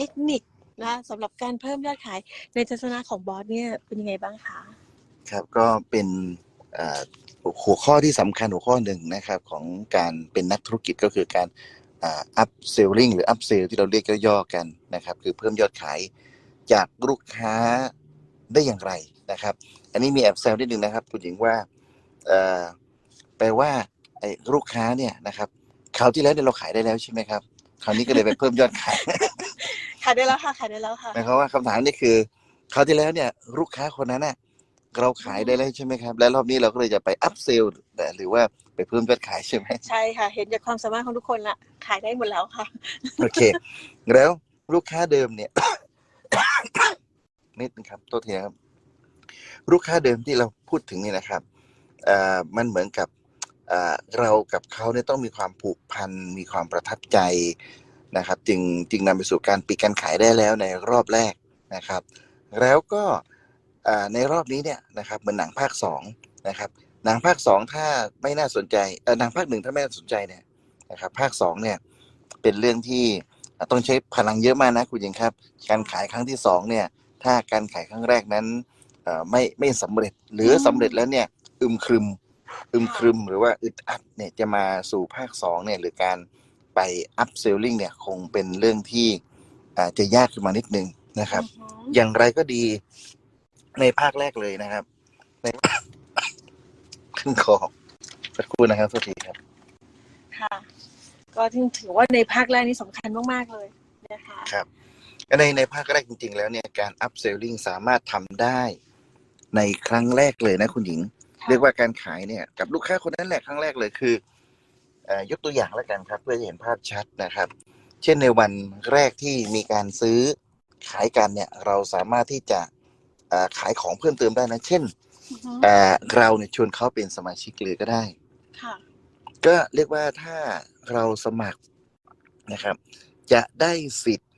ทคนิคนะสำหรับการเพิ่มยอดขายในทัศนะของบอสเนี่ยเป็นยังไงบ้างคะ ครับก็เป็นหัวข้อที่สำคัญหัวข้อหนึ่งนะครับ ของการเป็นนักธุรกิจก็คือการอัพเซลลิงหรืออัพเซลที่เราเรียกย่อๆกันนะครับ คือเพิ่มยอดขายจากลูกค้าได้อย่างไรนะครับ อันนี้มีแอบแซวนิดนึงนะครับ คุณหญิงว่าแปลว่าไอ้ลูกค้าเนี่ยนะครับคราวที่แล้วเนี่ยเราขายได้แล้วใช่ไหมครับคราวนี้ก็เลยไปเพิ่มยอดขาย ขายได้แล้วค่ะขายได้แล้วค่ะหมายความว่าคำถามนี่คือคราวที่แล้วเนี่ย ลูกค้าคนนั้นน่ะเราขายได้แล้วใช่ไหมครับ และรอบนี้เราก็เลยจะไปอัพเซลหรือว่าไปเพิ่มยอดขายใช่ไหมใช่ค่ะ เห็นจากความสามารถของทุกคนละขายได้หมดแล้วค่ะ โอเค แล้วลูกค้าเดิมเนี่ยนิดนึงครับโทษทีนะครับ ลูกค้าเดิมที่เราพูดถึงเนี่ยนะครับเอ่อมันเหมือนกับเอ่อเรากับเขาเนี่ยต้องมีความผูกพัน มีความประทับใจ นะครับ จึงจึงนำไปสู่การปิดการขายได้แล้วในรอบแรกนะครับ แล้วก็ในรอบนี้เนี่ยนะครับเหมือนหนังภาคสองนะครับหนังภาคสองถ้าไม่น่าสนใจเออหนังภาคหนึ่งถ้าไม่น่าสนใจเนี่ยนะครับภาคสองเนี่ยเป็นเรื่องที่ต้องใช้พลังเยอะมากนะคุณหญิงครับ การขายครั้งที่สองเนี่ยถ้าการขายครั้งแรกนั้นไม่ไม่สำเร็จหรืออืมสำเร็จแล้วเนี่ยอึมครึมอึมครึมหรือว่าอึดอัดเนี่ยจะมาสู่ภาคสองเนี่ยหรือการ ไปอัพเซลลิงเนี่ยคงเป็นเรื่องที่อาจจะยากขึ้นมานิดนึงนะครับอือฮึอย่างไรก็ดีในภาคแรกเลยนะครับ ในขึ้นคอสักครู่นะครับโทษทีครับ ค่ะ ก็ถือว่าในภาคแรกนี่สำคัญมาก ๆ เลยนะคะครับในในภาคแรกจริง ๆ แล้วเนี่ยการอัพเซลลิงสามารถทำได้ในครั้งแรกเลยนะคุณหญิงค่ะเรียกว่าการขายเนี่ยกับลูกค้าคนนั้นแหละครั้งแรกเลยคือเอ่อ ยกตัวอย่างแล้วกันครับเพื่อจะเห็นภาพชัดนะครับ เช่นในวันแรกที่มีการซื้อขายกันเนี่ยเราสามารถที่จะเอ่อขายของเพิ่มเติมได้นะ เช่นอือฮึเอ่อเราเนี่ยชวนเขาเป็นสมาชิกเลยก็ได้ค่ะก็เรียกว่าถ้าเราสมัครนะครับ จะได้สิทธิ์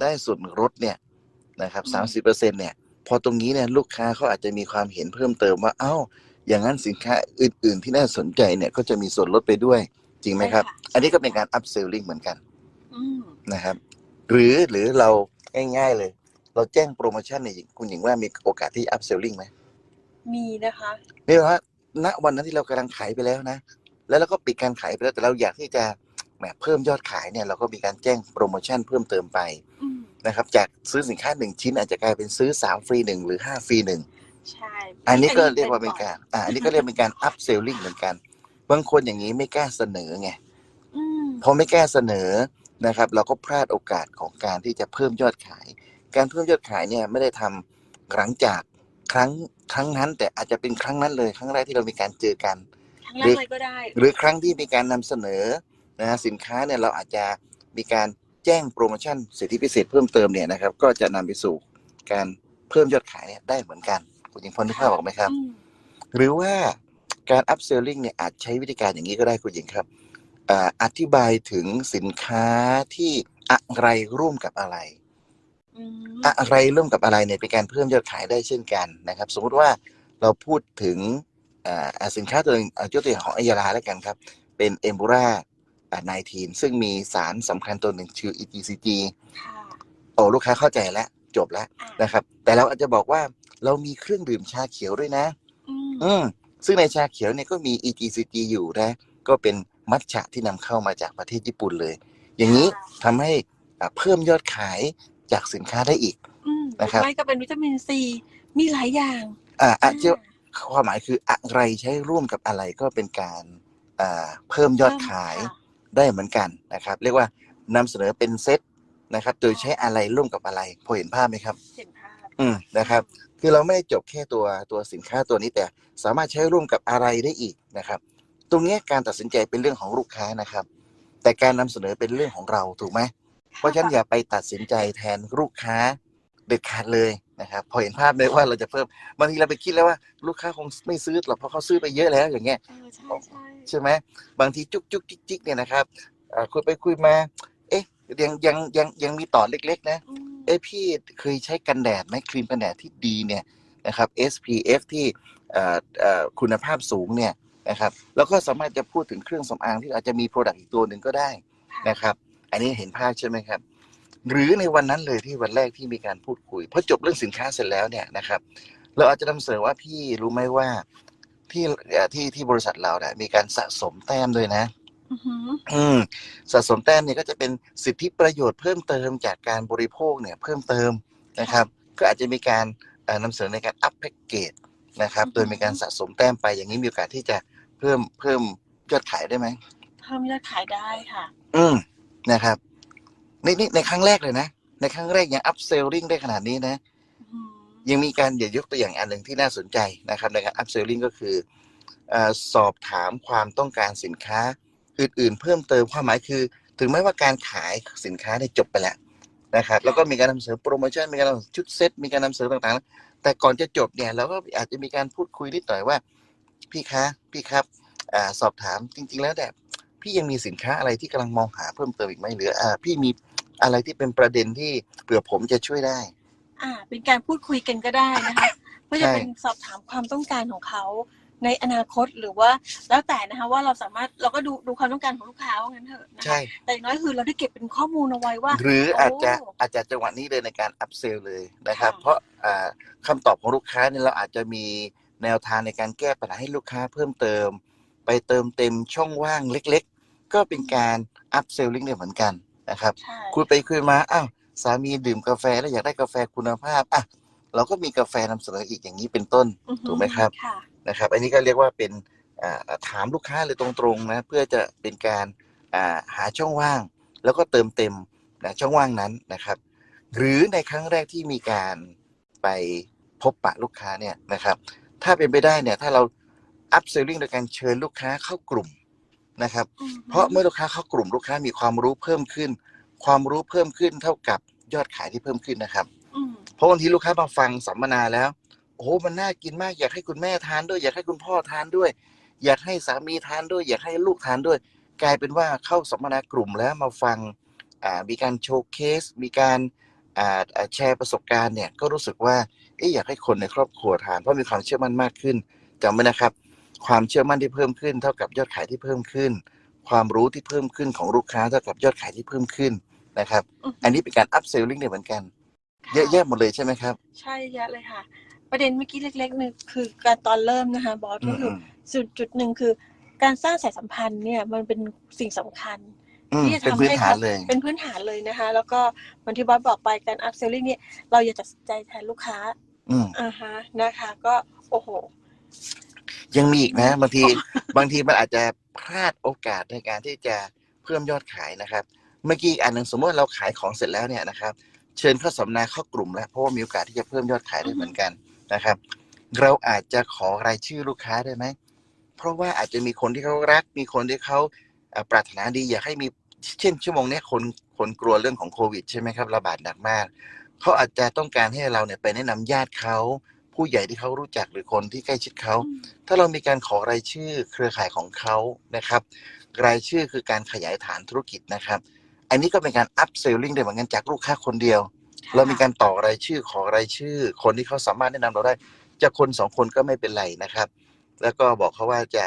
ได้ส่วนลดเนี่ยนะครับอืสามมสิบเปอร์เซ็นเนี่ยพอตรงนี้เนี่ยลูกค้าเขาอาจจะมีความเห็นเพิ่มเติมว่า เอ้า อย่างนั้นสินค้าอื่น ๆ ที่น่าสนใจเนี่ยก็จะมีส่วนลดไปด้วย จริงไหมครับใช่ะอันนี้ก็เป็นการอัพเซลลิงเหมือนกันอืมนะครับ หรือหรือเราง่าย ๆเลย เราแจ้งโปรโมชั่นเนี่ยคุณหญิงว่ามีโอกาสที่อัพเซลลิงไหมมีนะคะนี่ว่าณวันนั้นที่เรากำลังขายไปแล้วนะ แล้วเราก็ปิดการขายไปแล้วแต่เราอยากที่จะแหมเพิ่มยอดขายเนี่ย เราก็มีการแจ้งโปรโมชั่นเพิ่มเติมไปอืมนะครับ จากซื้อสินค้าหนึ่งชิ้น อาจจะกลายเป็นซื้อสามฟรีหนึ่งหรือห้าฟรีหนึ่งใช่ อันนี้ก็เรียกว่าเป็นการ อ่า อันนี้ก็เรียกเป็นการอัพเซลลิงเหมือนกัน บางคนอย่างนี้ไม่กล้าเสนอไงอืมพอไม่กล้าเสนอนะครับ เราก็พลาดโอกาสของการที่จะเพิ่มยอดขาย การเพิ่มยอดขายเนี่ยไม่ได้ทำหลังจากครั้งครั้งนั้น แต่อาจจะเป็นครั้งนั้นเลย ครั้งแรกที่เรามีการเจอกันครั้งแรกเลยก็ได้ หรือครั้งที่มีการนำเสนอนะฮะสินค้าเนี่ยเราอาจจะมีการแจ้งโปรโมชั่นสิทธิพิเศษเพิ่มเติมเนี่ยนะครับ ก็จะนำไปสู่การเพิ่มยอดขายเนี่ยได้เหมือนกันคุณหญิงพอนึกภาพออกไหมครับอืมหรือว่า การอัพเซลลิงเนี่ยอาจใช้วิธีการอย่างนี้ก็ได้คุณหญิงครับอ่าอธิบายถึงสินค้าที่อะไรร่วมกับอะไรอืมอะไรร่วมกับอะไรเนี่ยเป็นการเพิ่มยอดขายได้เช่นกันนะครับ สมมุติว่าเราพูดถึงอ่าอ่าสินค้าตัวหนึงเอายกตัวอย่างของอัยยาลาแล้วกันครับ เป็นเอมบูราอ่า19ซึ่งมีสารสำคัญตัวหนึ่งชื่อ EGCG ค่ะโอ้ลูกค้าเข้าใจแล้ว จบแล้วอะนะครับ แต่เราอาจจะบอกว่าเรามีเครื่องดื่มชาเขียวด้วยนะ อืมอืม ซึ่งในชาเขียวเนี่ยก็มี EGCG อยู่นะ ก็เป็นมัทฉะที่นำเข้ามาจากประเทศญี่ปุ่นเลย อย่างนี้ทำให้อ่าเพิ่มยอดขายจากสินค้าได้อีกอืมนะครับไม่ก็เป็นวิตามินซีมีหลายอย่าง อ่าอาจจะอ่าความหมายคืออะไรใช้ร่วมกับอะไรก็เป็นการอ่าเพิ่มยอดขายค่ะได้เหมือนกันนะครับ เรียกว่านำเสนอเป็นเซตนะครับ โดยใช้อะไรร่วมกับอะไร พอเห็นภาพไหมครับ เห็นภาพ อืมนะครับ คือเราไม่ได้จบแค่ตัวตัวสินค้าตัวนี้แต่สามารถใช้ร่วมกับอะไรได้อีกนะครับ ตรงเนี้ยการตัดสินใจเป็นเรื่องของลูกค้านะครับ แต่การนำเสนอเป็นเรื่องของเราถูกไหมเพราะฉะนั้นอย่าไปตัดสินใจแทนลูกค้าเด็ดขาดเลยนะครับพอเห็นภาพไหมว่าเราจะเพิ่มบางทีเราไปคิดแล้วว่าลูกค้าคงไม่ซื้อหรอกเพราะเขาซื้อไปเยอะแล้วอย่างเงี้ยเออใช่ใช่ใช่ไหมบางทีจุกจุกจิกจิกเนี่ยนะครับอ่าคุยไปคุยมา เอ๊ะยังยังยังยังมีต่อเล็ก ๆ นะอืม เอ้พี่เคยใช้กันแดดไหมครีมกันแดดที่ดีเนี่ยนะครับ SPF ที่คุณภาพสูงเนี่ยนะครับแล้วก็สามารถจะพูดถึงเครื่องสำอางที่อาจจะมีโปรดักต์อีกตัวหนึ่งก็ได้นะครับอันนี้เห็นภาพใช่ไหมครับ หรือในวันนั้นเลยที่วันแรกที่มีการพูดคุยพอจบเรื่องสินค้าเสร็จแล้วเนี่ยนะครับ เราอาจจะนำเสนอว่าพี่รู้ไหมว่าที่ที่ที่บริษัทเราเนี่ยมีการสะสมแต้มด้วยนะ อือหืออืมสะสมแต้มเนี่ยก็จะเป็นสิทธิประโยชน์เพิ่มเติมจากการบริโภคเนี่ยเพิ่มเติมนะครับ ก็อาจจะมีการเอ่อนำเสนอในการอัพแพ็กเกจนะครับ โดยมีการสะสมแต้มไปอย่างนี้มีโอกาสที่จะเพิ่มเพิ่มยอดขายได้ไหมเพิ่มยอดขายได้ค่ะ อืมนะครับนี่นี่ในครั้งแรกเลยนะ ในครั้งแรกยังอัพเซลลิงได้ขนาดนี้นะอือหือยังมีการอย่ายกตัวอย่างอันหนึ่งที่น่าสนใจนะครับ ในการอัพเซลลิงก็คือเออสอบถามความต้องการสินค้า อื่น ๆ เพิ่มเติมความหมายคือ ถึงแม้ว่าการขายสินค้าได้จบไปแล้วนะครับแล้วก็มีการนำเสนอโปรโมชั่นมีการนำเสนอชุดเซ็ตมีการนำเสนอต่างๆ แต่ก่อนจะจบเนี่ยเราก็อาจจะมีการพูดคุยนิดหน่อยว่า พี่คะพี่ครับอาสอบถามจริง ๆ แล้วแต่พี่ยังมีสินค้าอะไรที่กำลังมองหาเพิ่มเติมอีกไหมหรืออ่าพี่มีอะไรที่เป็นประเด็นที่เผื่อผมจะช่วยได้ อ่า เป็นการพูดคุยกันก็ได้นะคะเพื่อจะใช่เป็นสอบถามความต้องการของเขา ในอนาคตหรือว่าแล้วแต่นะคะว่าเราสามารถเราก็ดูดูความต้องการของลูกค้าว่างั้นเถอะนะคะใช่ แต่อย่างน้อยคือเราได้เก็บเป็นข้อมูลเอาไว้ว่าหรืออาจจะโอ้อาจจะจังหวะนี้เลยในการอัพเซลเลยนะครับ ค่ะ เพราะอ่าคำตอบของลูกค้าเนี่ยเราอาจจะมีแนวทางในการแก้ปัญหาให้ลูกค้าเพิ่มเติม ไปเติมเต็มช่องว่างเล็กๆ ก็เป็นการอัพเซลลิงได้เหมือนกันนะครับ ใช่คุยไปคุยมา อ้าว สามีดื่มกาแฟแล้วอยากได้กาแฟคุณภาพ อะ เราก็มีกาแฟนำเสนออีกอย่างนี้เป็นต้น อือหือถูกไหมครับ ค่ะ นะครับ อันนี้ก็เรียกว่าเป็นอ่าถามลูกค้าเลยตรงๆนะเพื่อจะเป็นการอ่าหาช่องว่าง แล้วก็เติมเต็มนะช่องว่างนั้นนะครับ หรือในครั้งแรกที่มีการไปพบปะลูกค้าเนี่ยนะครับ ถ้าเป็นไปได้เนี่ยถ้าเราอัพเซลลิงโดยการเชิญลูกค้าเข้ากลุ่มนะครับอือหือเพราะเมื่อลูกค้าเข้ากลุ่มลูกค้ามีความรู้เพิ่มขึ้น ความรู้เพิ่มขึ้นเท่ากับยอดขายที่เพิ่มขึ้นนะครับอืมเพราะบางทีลูกค้ามาฟังสัมมนาแล้ว โอ้โหมันน่ากินมาก อยากให้คุณแม่ทานด้วย อยากให้คุณพ่อทานด้วย อยากให้สามีทานด้วย อยากให้ลูกทานด้วย กลายเป็นว่าเข้าสัมมนากลุ่มแล้วมาฟังอ่ามีการโชว์เคส มีการอ่าอ่าแชร์ประสบการณ์เนี่ยก็รู้สึกว่าเอ๊ะอยากให้คนในครอบครัวทานเพราะมีความเชื่อมั่นมากขึ้นจำไว้นะครับ ความเชื่อมั่นที่เพิ่มขึ้น เท่ากับยอดขายที่เพิ่มขึ้น ความรู้ที่เพิ่มขึ้นของลูกค้าเท่ากับยอดขายที่เพิ่มขึ้นนะครับอือหือันนี้เป็นการอัพเซลลิงเนี่ยเหมือนกันค่เยอะแยะหมดเลยใช่ไหมครับ ใช่เยอะเลยค่ะ ประเด็นเมื่อกี้เล็กๆนึงคือการตอนเริ่มนะคะบอสอืก็มคือจุดจุดหนึ่งคือ การสร้างสายสัมพันธ์เนี่ยมันเป็นสิ่งสำคัญอืมที่จะเป็นทำพื้นให้ฐานเขาเลยเป็นพื้นฐานเลยนะคะ แล้วก็เหมือนที่บอสบอกไปการอัพเซลลิ n งเนี่ยเราอย่าตัดสินใจแทนลูกค้าอืมอ่าฮะนะคะ ก็โอ้โห ยังมีอีกนะ บางทีบางทีมันอาจจะพลาดโอกาสในการที่จะเพิ่มยอดขายนะครับ เมื่อกี้อีกอันหนึ่งสมมติว่าเราขายของเสร็จแล้วเนี่ยนะครับ เชิญเข้าสัมมนาเข้ากลุ่มแล้วเพราะว่ามีโอกาสที่จะเพิ่มยอดขายได้เหมือนกัน นะครับ เราอาจจะขอรายชื่อลูกค้าได้ไหม เพราะว่าอาจจะมีคนที่เขารัก มีคนที่เขาเอ่อปรารถนาดีอยากให้มีเช่นชั่วโมงเนี้ยคนคนกลัวเรื่องของโควิดใช่ไหมครับระบาดหนักมากเขาอาจจะต้องการให้เราเนี่ยไปแนะนำญาติเขาผู้ใหญ่ที่เขารู้จักหรือคนที่ใกล้ชิดเขา ถ้าเรามีการขอรายชื่อเครือข่ายของเขานะครับ รายชื่อคือการขยายฐานธุรกิจนะครับ อันนี้ก็เป็นการอัพเซลลิงได้เหมือนกันจากลูกค้าคนเดียว เรามีการต่อรายชื่อขอรายชื่อ คนที่เขาสามารถแนะนำเราได้จะคนสองคนก็ไม่เป็นไรนะครับ แล้วก็บอกเขาว่าจะ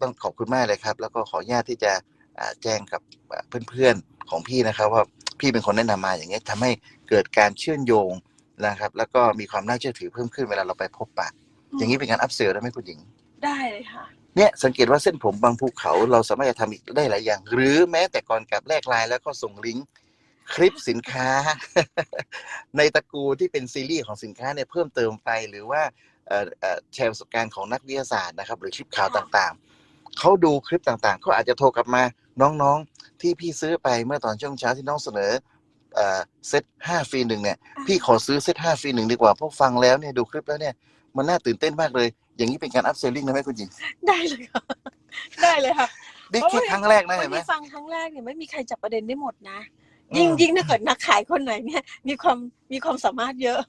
ต้องขอบคุณมากเลยครับ แล้วก็ขออนุญาตที่จะอ่าแจ้งกับอ่าเพื่อนๆของพี่นะครับ ว่าพี่เป็นคนแนะนำมาอย่างเงี้ยทำให้เกิดการเชื่อมโยงนะครับ แล้วก็มีความน่าเชื่อถือเพิ่มขึ้นเวลาเราไปพบปะ อย่างนี้เป็นการอัพเซลได้ไหมคุณหญิง ได้เลยค่ะเนี่ยสังเกตว่าเส้นผมบางภูเขาเราสามารถจะทำอีกได้หลายอย่าง หรือแม้แต่ก่อนกลับแลกไลน์แล้วก็ส่งลิงก์ คลิปสินค้า ในตระกูลที่เป็นซีรีส์ของสินค้าเนี่ยเพิ่มเติมไปหรือว่าเอ่อเอ่อแชร์ประสบการณ์ของนักวิทยาศาสตร์นะครับ หรือคลิปข่าวค่ะต่างๆ เขาดูคลิปต่างๆเขาอาจจะโทรกลับมาน้องๆ ที่พี่ซื้อไปเมื่อตอนช่วงเช้าที่น้องเสนอเอ่อเซตห้าฟรีหนึ่งเนี่ย พี่ขอซื้อเซตห้าฟรีหนึ่งดีกว่าเพราะฟังแล้วเนี่ยดูคลิปแล้วเนี่ยมันน่าตื่นเต้นมากเลย อย่างนี้เป็นการอัพเซลลิงนะไหมคุณหญิงได้เลยค่ะได้เลยค่ะนี่แค่ครั้งแรกนะเห็นไหมบางทีฟังครั้งแรกเนี่ยไม่มีใครจับประเด็นได้หมดนะ ยิ่งอืมยิ่งถ้าเกิดนักขายคนไหนเนี่ยมีความมีความสามารถเยอะ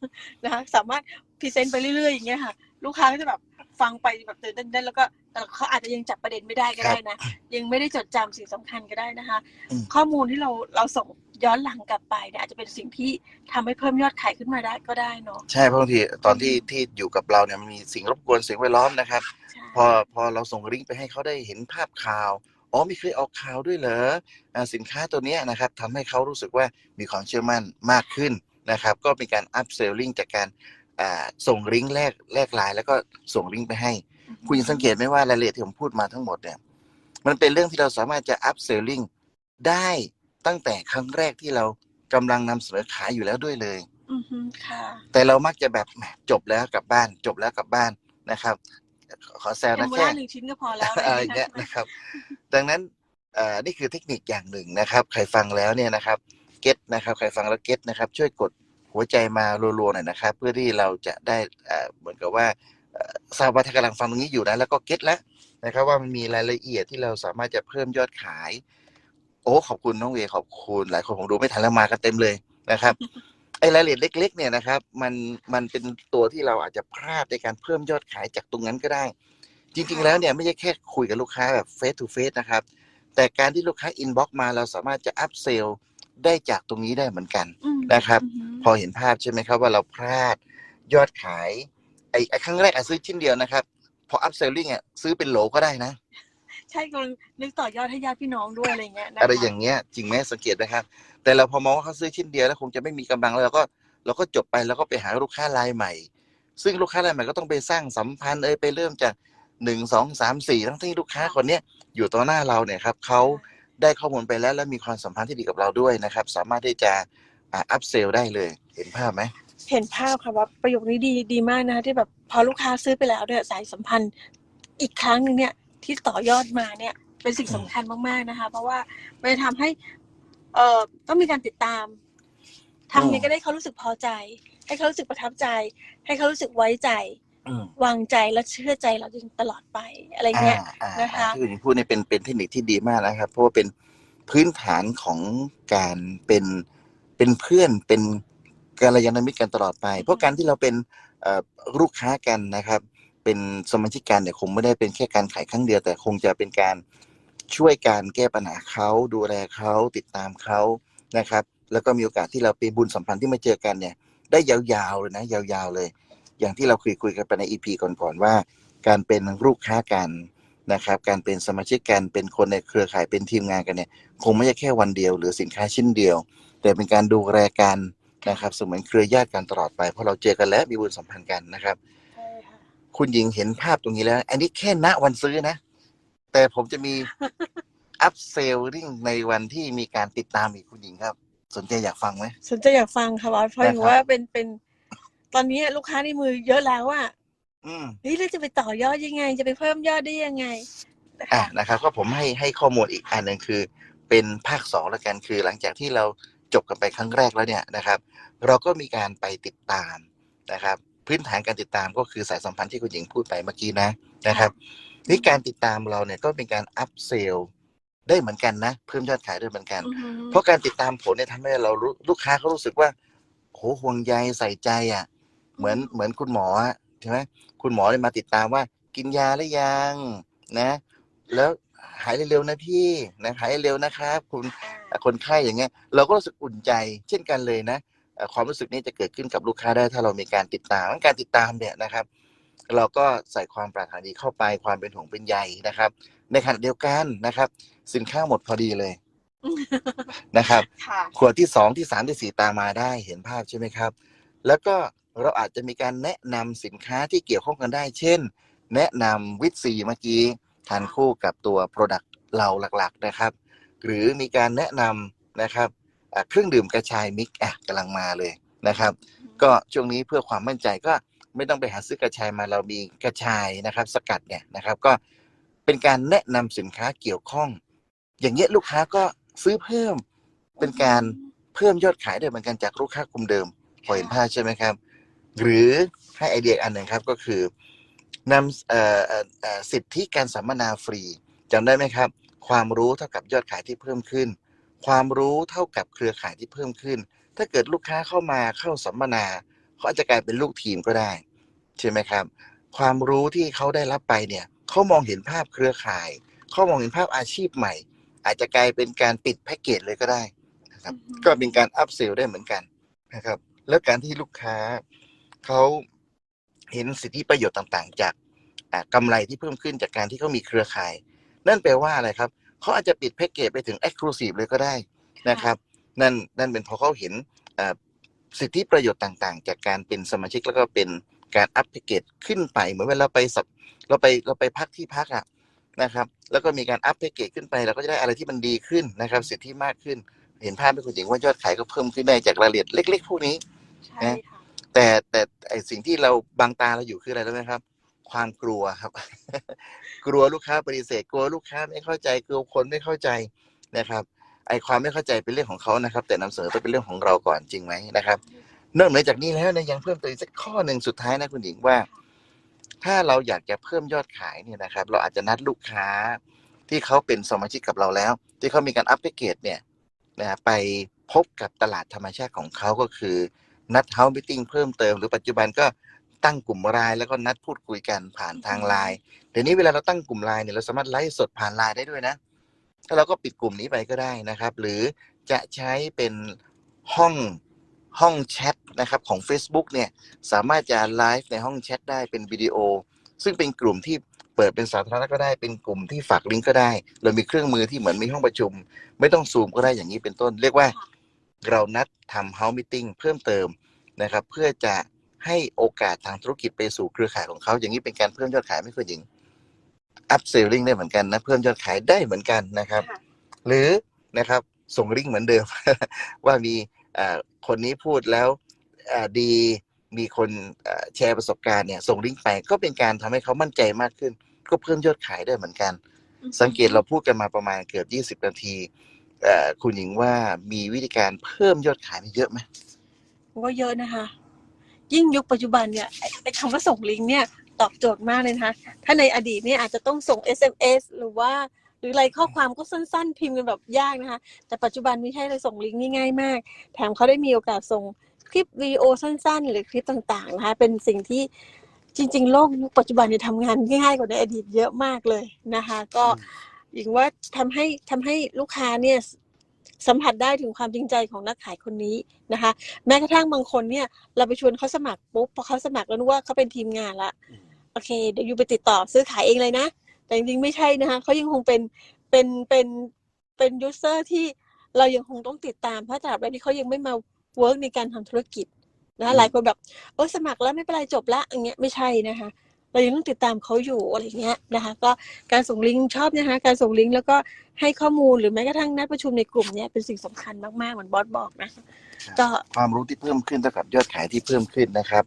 นะคะสามารถพรีเซนต์ไปเรื่อยๆอย่างเงี้ยค่ะ ลูกค้าก็จะแบบฟังไปแบบตื่นเต้นๆแล้วก็แต่เขาอาจจะยังจับประเด็นไม่ได้ก็ได้นะ ยังไม่ได้จดจำสิ่งสำคัญก็ได้นะคะอืมข้อมูลที่เราเราส่งย้อนหลังกลับไปเนี่ยอาจจะเป็นสิ่งที่ทำให้เพิ่มยอดขายขึ้นมาได้ก็ได้เนาะใช่เพราะบางทีตอนที่ที่อยู่กับเราเนี่ยมันมีสิ่งรบกวนเสียงแวดล้อมนะครับใช่พอพอเราส่งลิงก์ไปให้เขาได้เห็นภาพข่าว อ๋อไม่เคยออกข่าวด้วยเหรออ่าสินค้าตัวเนี้ยนะครับทำให้เขารู้สึกว่ามีความเชื่อมั่นมากขึ้นนะครับ ก็เป็นการอัพเซลลิงจากการอ่าส่งลิงก์แลกแลกไลน์แล้วก็ส่งลิงก์ไปให้ คุณยังสังเกตไหมว่ารายละเอียดที่ผมพูดมาทั้งหมดเนี่ยมันเป็นเรื่องที่เราสามารถจะอัพเซลลิงได้ตั้งแต่ครั้งแรกที่เรากำลังนำเสนอขายอยู่แล้วด้วยเลยอือฮึค่ะแต่เรามักจะแบบแหมจบแล้วกลับบ้าน จบแล้วกลับบ้านนะครับ ขอแซวเอ็นะมโบแค่ล่าหนึ่งชิ้นก็พอแล้วอะไรอย่างเงี้ยนะครับ ดังนั้นนี่คือเทคนิคอย่างหนึ่งนะครับ ใครฟังแล้วเนี่ยนะครับเก็ตนะครับ ใครฟังแล้วเก็ตนะครับ ช่วยกดหัวใจมารัวๆหน่อยนะครับ เพื่อที่เราจะได้เหมือนกับว่าทราบว่าถ้ากำลังฟังตรงนี้อยู่นะแล้วก็เก็ตแล้วนะครับ ว่ามันมีรายละเอียดที่เราสามารถจะเพิ่มยอดขาย โอ้ขอบคุณน้องเวขอบคุณหลายคนผมดูไม่ทันแล้วมากันเต็มเลยนะครับไอ้รายละเอียดเล็ก ๆ เนี่ยนะครับ มันมันเป็นตัวที่เราอาจจะพลาดในการเพิ่มยอดขายจากตรงนั้นก็ได้ จริง ๆ แล้วเนี่ยไม่ใช่แค่คุยกับลูกค้าแบบเฟส to เฟสนะครับ แต่การที่ลูกค้าอินบ็อกมาเราสามารถจะอัพเซลได้จากตรงนี้ได้เหมือนกันอืมนะครับอือฮึพอเห็นภาพใช่ไหมครับว่าเราพลาดยอดขายไอ้ไอ้ครั้งแรกอะซื้อชิ้นเดียวนะครับ พออัพเซลลิงอะซื้อเป็นโหลก็ได้นะ ใช่กำลังนึกต่อยอดให้ญาติพี่น้องด้วยอะไรเงี้ยนะคะอะไรอย่างเงี้ยจริงไหมสังเกตไหมครับ แต่เราพอมองว่าเขาซื้อชิ้นเดียวแล้วคงจะไม่มีกำลังแล้วเราก็เราก็จบไปแล้วก็ไปหาลูกค้ารายใหม่ ซึ่งลูกค้ารายใหม่ก็ต้องไปสร้างสัมพันธ์เอ้ยไปเริ่มจาก หนึ่งสองสามสี่ทั้งที่ลูกค้าคนเนี้ยอยู่ต่อหน้าเราเนี่ยครับเขาได้ข้อมูลไปแล้วและมีความสัมพันธ์ที่ดีกับเราด้วยนะครับ สามารถที่จะอัพเซลได้เลย เห็นภาพไหมเห็นภาพค่ะว่าประโยคนี้ดีดีมากนะคะที่แบบพอลูกค้าซื้อไปแล้วเนี่ยสายสัมพันธ์อีกครั้งหนึ่งเนี่ยที่ต่อยอดมาเนี่ยเป็นสิ่งสำคัญมากๆนะคะ เพราะว่ามันจะทำให้เอ่อต้องมีการติดตามทำยังไงก็ได้เขารู้สึกพอใจ ให้เขารู้สึกประทับใจ ให้เขารู้สึกไว้ใจอืม วางใจและเชื่อใจเราจนตลอดไปอะไรเงี้ยอ่านะคะที่คุณหญิงพูดเนี่ยเป็นเป็นเทคนิคที่ดีมากนะครับ เพราะว่าเป็นพื้นฐานของการเป็นเป็นเพื่อนเป็นการยานมิตรกันตลอดไป เพราะการที่เราเป็นเอ่อลูกค้ากันนะครับ เป็นสมาชิกกันเนี่ยคงไม่ได้เป็นแค่การขายครั้งเดียวแต่คงจะเป็นการช่วยการแก้ปัญหาเขาดูแลเขาติดตามเขานะครับ แล้วก็มีโอกาสที่เราเป็นบุญสัมพันธ์ที่มาเจอกันเนี่ย ได้ยาวๆเลยนะ ยาวๆเลย อย่างที่เราคุยคุยกันไปในอีพีก่อนๆว่า การเป็นลูกค้ากันนะครับ การเป็นสมาชิกกันเป็นคนในเครือข่ายเป็นทีมงานกันเนี่ยคงไม่ใช่แค่วันเดียว หรือสินค้าชิ้นเดียว แต่เป็นการดูแลกันนะครับเสมือนเครือญาติกันตลอดไปเพราะเราเจอกันแล้วมีบุญสัมพันธ์กันนะครับใช่ค่ะคุณหญิงเห็นภาพตรงนี้แล้ว อันนี้แค่ณวันซื้อนะ แต่ผมจะมีอัพเซลลิงในวันที่มีการติดตามอีกคุณหญิงครับ สนใจอยากฟังไหมสนใจอยากฟังค่ะว่าเพราะนะครับถือว่าเป็นเป็น ตอนนี้ลูกค้าในมือเยอะแล้วอะอืมเฮ้ยเราจะไปต่อยอดยังไง จะไปเพิ่มยอดได้ยังไงนะอะคะนะครับ ก็ผมให้ให้ข้อมูลอีกอันหนึ่งคือ เป็นภาคสองแล้วกันคือ หลังจากที่เราจบกันไปครั้งแรกแล้วเนี่ยนะครับ เราก็มีการไปติดตามนะครับ พื้นฐานการติดตามก็คือสายสัมพันธ์ที่คุณหญิงพูดไปเมื่อกี้นะนะครับนี่การติดตามเราเนี่ยก็เป็นการอัพเซลได้เหมือนกันนะ เพิ่มยอดขายด้วยเหมือนกัน อือฮึเพราะการติดตามผลเนี่ยทำให้เรารู้ลูกค้าเขารู้สึกว่าโหห่วงใยใส่ใจอะ เหมือนเหมือนคุณหมออะใช่ไหมคุณหมอเลยมาติดตามว่า กินยาหรือยังนะ แล้วหายเร็วๆนะพี่นะหายเร็วนะครับ คุณอ่าคนไข้อย่างเงี้ย เราก็รู้สึกอุ่นใจเช่นกันเลยนะเอ่อความรู้สึกนี้จะเกิดขึ้นกับลูกค้าได้ถ้าเรามีการติดตามการติดตามเนี่ยนะครับ เราก็ใส่ความปรารถนาดีเข้าไปความเป็นห่วงเป็นใยนะครับ ในขณะเดียวกันนะครับ สินค้าหมดพอดีเลยนะครับค่ะขวดที่สองที่สามที่สี่ตามมาได้เห็นภาพใช่ไหมครับ แล้วก็ เราอาจจะมีการแนะนำสินค้าที่เกี่ยวข้องกันได้ เช่น แนะนำวิตซีเมื่อกี้ทานคู่กับตัว Product เราหลักๆนะครับ หรือมีการแนะนำนะครับเครื่องดื่มกระชายมิกอะกำลังมาเลยนะครับ ก็ช่วงนี้เพื่อความมั่นใจก็ไม่ต้องไปหาซื้อกระชายมาเรามีกระชายนะครับ สกัดเนี่ยนะครับ ก็เป็นการแนะนำสินค้าเกี่ยวข้อง อย่างเงี้ยลูกค้าก็ซื้อเพิ่มเป็นการเพิ่มยอดขายได้เหมือนกันจากลูกค้ากลุ่มเดิมพอเห็นภาพใช่ไหมครับ หรือให้ไอเดียอีกอันหนึ่งครับก็คือนำเอ่อเอ่อเอ่อสิทธิการสัมมนาฟรีจำได้ไหมครับ ความรู้เท่ากับยอดขายที่เพิ่มขึ้น ความรู้เท่ากับเครือข่ายที่เพิ่มขึ้น ถ้าเกิดลูกค้าเข้ามาเข้าสัมมนาเขาอาจจะกลายเป็นลูกทีมก็ได้ใช่ไหมครับ ความรู้ที่เขาได้รับไปเนี่ยเขามองเห็นภาพเครือข่ายเขามองเห็นภาพอาชีพใหม่ อาจจะกลายเป็นการปิดแพ็กเกจเลยก็ได้นะครับอืมก็เป็นการอัพเซลได้เหมือนกันนะครับ แล้วการที่ลูกค้า เขาเห็นสิทธิประโยชน์ต่างๆ จากอ่ากำไรที่เพิ่มขึ้นจากการที่เขามีเครือข่าย นั่นแปลว่าอะไรครับเขาอาจจะปิดแพ็กเกจไปถึง Exclusive เลยก็ได้นะครับ นั่นนั่นเป็นเพราะเขาเห็นเอ่อสิทธิประโยชน์ต่างๆ จากการเป็นสมาชิกแล้วก็เป็นการอัพแพ็กเกจขึ้นไปเหมือนเวลาเราไปสับเราไปเราไปพักที่พักอะนะครับ แล้วก็มีการอัพแพ็กเกจขึ้นไปเราก็จะได้อะไรที่มันดีขึ้นนะครับ สิทธิมากขึ้น เห็นภาพไหมคุณหญิงว่ายอดขายก็เพิ่มขึ้นได้จากรายละเอียดเล็ก ๆ พวกนี้ใช่ค่ะ แต่แต่ไอสิ่งที่เราบังตาเราอยู่คืออะไรรู้ไหมครับ ความกลัวครับ กลัวลูกค้าปฏิเสธกลัวลูกค้าไม่เข้าใจกลัวคนไม่เข้าใจนะครับ ไอความไม่เข้าใจเป็นเรื่องของเขานะครับ แต่นำเสนอต้องเป็นเรื่องของเราก่อนจริงไหมนะครับนอกเหนือจากนี้แล้วเนยยังเพิ่มเติมอีกสักข้อหนึ่งสุดท้ายนะคุณหญิงว่า ถ้าเราอยากจะเพิ่มยอดขายเนี่ยนะครับ เราอาจจะนัดลูกค้าที่เขาเป็นสมาชิกกับเราแล้ว ที่เขามีการอัพแพ็กเกจเนี่ยนะฮะไปพบกับตลาดธรรมชาติของเขาก็คือ นัดเฮาส์มิทเพิ่มเติมหรือปัจจุบันก็ตั้งกลุ่มไลน์แล้วก็นัดพูดคุยกันผ่านทางไลน์เดี๋ยวนี้เวลาเราตั้งกลุ่มไลน์เนี่ยเราสามารถไลฟ์สดผ่านไลน์ได้ด้วยนะถ้าเราก็ปิดกลุ่มนี้ไปก็ได้นะครับ หรือจะใช้เป็นห้องห้องแชทนะครับของ Facebook เนี่ยสามารถจะไลฟ์ในห้องแชทได้เป็นวิดีโอ ซึ่งเป็นกลุ่มที่เปิดเป็นสาธารณะก็ได้เป็นกลุ่มที่ฝากลิงก์ก็ได้ เรามีเครื่องมือที่เหมือนมีห้องประชุม ไม่ต้องซูมก็ได้อย่างนี้เป็นต้น เรียกว่า เรานัดทำ House Meeting เพิ่มเติมนะครับเพื่อจะให้โอกาสทางธุรกิจไปสู่เครือข่ายของเขาอย่างนี้เป็นการเพิ่มยอดขายไม่คุณหญิง up selling ได้เหมือนกันนะเพิ่มยอดขายได้เหมือนกันนะครับค่ะหรือนะครับส่งลิงก์เหมือนเดิม ว่ามีอ่าคนนี้พูดแล้วอ่าดีมีคนอ่าแชร์ประสบการณ์เนี่ยส่งลิงก์ไปก็เป็นการทำให้เขามั่นใจมากขึ้น ก็เพิ่มยอดขายได้เหมือนกัน สังเกตเราพูดกันมาประมาณเกือบ 20 นาทีเอ่อ คุณหญิงว่ามีวิธีการเพิ่มยอดขายมีเยอะไหมว่าเยอะนะคะ ยิ่งยุคปัจจุบันเนี่ยไอ้ไอ้คำว่าส่งลิงก์เนี่ยตอบโจทย์มากเลยนะคะถ้าในอดีตเนี่ยอาจจะต้องส่ง SMS หรือว่าหรืออะไรข้อความก็สั้นๆ พิมพ์กันแบบยากนะคะ แต่ปัจจุบันไม่ใช่เลยส่งลิงก์นี่ง่ายมาก แถมเขาได้มีโอกาสส่งคลิปวิดีโอสั้น ๆ หรือคลิปต่างๆนะคะเป็นสิ่งที่จริง ๆ โลกยุคปัจจุบันเนี่ยทำงานง่ายกว่าในอดีตเยอะมากเลยนะคะ ก็ หญิงว่าทำให้ทำให้ลูกค้าเนี่ยสัมผัสได้ถึงความจริงใจของนักขายคนนี้นะคะ แม้กระทั่งบางคนเนี่ย เราไปชวนเขาสมัครปุ๊บพอเขาสมัครแล้วนึกว่าเขาเป็นทีมงานละโอเค เดี๋ยวอยู่ไปติดต่อซื้อขายเองเลยนะ แต่จริงๆไม่ใช่นะคะเขายังคงเป็นเป็นเป็นเป็นยูเซอร์ที่เรายังคงต้องติดตามเพราะตราบใดที่เขายังไม่มาเวิร์กในการทำธุรกิจนะคะหลายคนแบบเออสมัครแล้วไม่เป็นไรจบละอย่างเงี้ยไม่ใช่นะคะ เรายังต้องติดตามเขาอยู่อะไรเงี้ยนะคะก็การส่งลิงก์ชอบนะคะการส่งลิงก์แล้วก็ให้ข้อมูลหรือแม้กระทั่งนัดประชุมในกลุ่มเนี้ยเป็นสิ่งสำคัญมากๆเหมือนบอสบอกนะก็ความรู้ที่เพิ่มขึ้นเท่ากับยอดขายที่เพิ่มขึ้นนะครับ